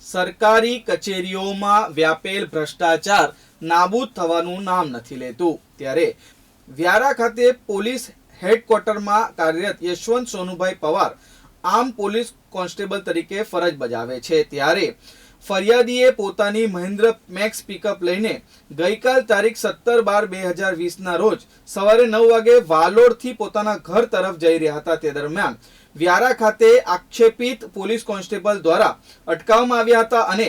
સરકારી કચેરીઓમાં વ્યાપેલ ભ્રષ્ટાચાર નાબૂદ થવાનું નામ નથી લેતું. ત્યારે વ્યારા ખાતે પોલીસ હેડક્વાર્ટરમાં કાર્યરત યશવંત સોનુભાઈ પવાર આમ પોલીસ કોન્સ્ટેબલ તરીકે ફરજ બજાવે છે. ત્યારે ફરિયાદીએ પોતાની મહેન્દ્ર મેક્સ પિકઅપ લઈને ગઈકાલ તારીખ સત્તર બાર બે હજાર વીસના રોજ સવારે નવ વાગે વાલોડથી પોતાના ઘર તરફ જઈ રહ્યા હતા. તે દરમિયાન વ્યારા ખાતે આક્ષેપિત પોલીસ કોન્સ્ટેબલ દ્વારા અટકાવવામાં આવ્યા હતા અને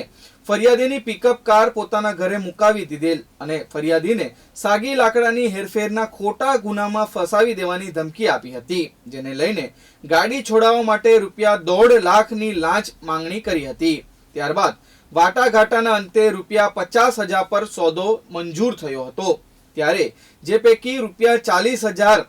ફરિયાદીની પિકઅપ કાર પોતાના ઘરે મુકાવી દીધેલ અને ફરિયાદીને સાગી લાકડાની હેરફેરના ખોટા ગુનામાં ફસાવી દેવાની ધમકી આપી હતી, જેને લઈને ગાડી છોડાવવા માટે રૂપિયા દોઢ લાખની લાંચ માંગણી કરી હતી. ત્યારબાદ વાટાઘાટાના અંતે રૂપિયા પચાસ હજાર પર સોદો મંજૂર થયો હતો. ત્યારે જે પૈકી રૂપિયા ચાલીસ હજાર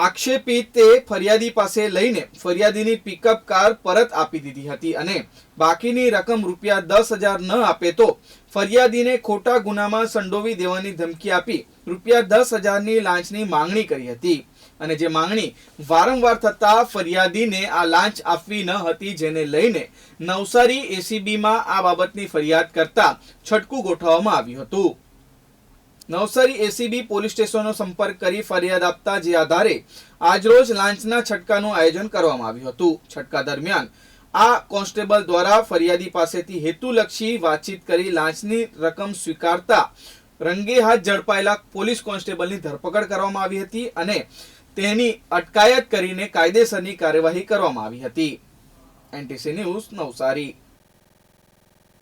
આક્ષેપિતે ફરિયાદી પાસે લઈને ફરિયાદીની પિકઅપ કાર પરત આપી દીધી હતી અને બાકીની રકમ રૂપિયા દસ હજાર ન આપે તો ફરિયાદીને ખોટા ગુનામાં સંડોવી દેવાની ધમકી આપી રૂપિયા દસ હજારની લાંચની માંગણી કરી હતી. અને જે માંગણી વારંવાર થતા ફરિયાદીને આ લાંચ આપવી ન હતી જેને લઈને નવસારી એસીબીમાં આ બાબતની ફરિયાદ કરતા છટકું ગોઠવવામાં આવ્યું હતું. નવસારી એસીબી પોલીસ સ્ટેશનનો સંપર્ક કરી ફરિયાદ આપતા જે આધારે આજરોજ લાંચના છટકાનું આયોજન કરવામાં આવ્યું હતું. છટકા દરમિયાન આ કોન્સ્ટેબલ દ્વારા ફરિયાદી પાસેથી હેતુલક્ષી વાતચીત કરી લાંચની રકમ સ્વીકારતા રંગે હાથ ઝડપાયેલા પોલીસ કોન્સ્ટેબલની ધરપકડ કરવામાં આવી હતી અને તેની અટકાયત કરીને કાયદેસરની કાર્યવાહી કરવામાં આવી હતી. NTC news Navsari.